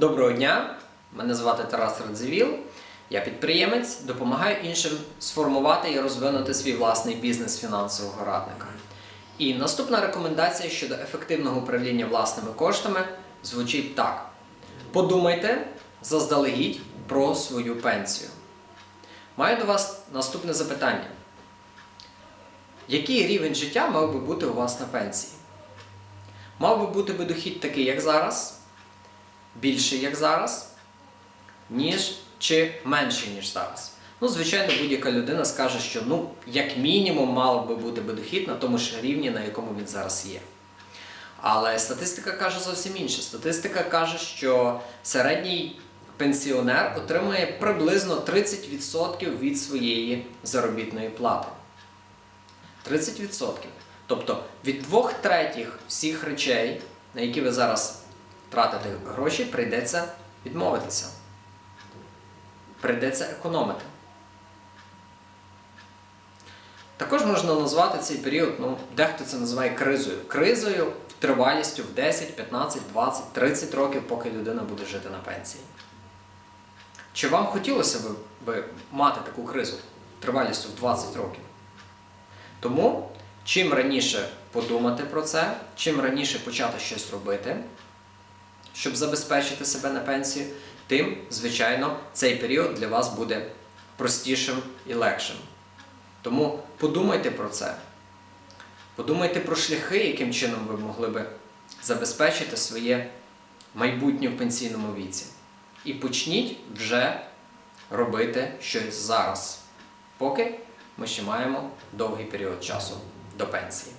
Доброго дня! Мене звати Тарас Радзивіл. Я підприємець, допомагаю іншим сформувати і розвинути свій власний бізнес фінансового радника. І наступна рекомендація щодо ефективного управління власними коштами звучить так: подумайте заздалегідь про свою пенсію. Маю до вас наступне запитання: який рівень життя мав би бути у вас на пенсії? Мав би бути би дохід такий, як зараз? Більший, як зараз, ніж чи менший, ніж зараз. Ну, звичайно, будь-яка людина скаже, що ну, як мінімум мав би бути би дохід на тому ж рівні, на якому він зараз є. Але статистика каже зовсім інше. Статистика каже, що середній пенсіонер отримує приблизно 30% від своєї заробітної плати. 30%. Тобто від двох третіх всіх речей, на які ви зараз тратите гроші, прийдеться відмовитися. Прийдеться економити. Також можна назвати цей період, ну, дехто це називає кризою. Кризою тривалістю в 10, 15, 20, 30 років, поки людина буде жити на пенсії. Чи вам хотілося б би мати таку кризу тривалістю в 20 років? Тому чим раніше подумати про це, чим раніше почати щось робити, щоб забезпечити себе на пенсію, тим, звичайно, цей період для вас буде простішим і легшим. Тому подумайте про це. Подумайте про шляхи, яким чином ви могли би забезпечити своє майбутнє в пенсійному віці. І почніть вже робити щось зараз, поки ми ще маємо довгий період часу до пенсії.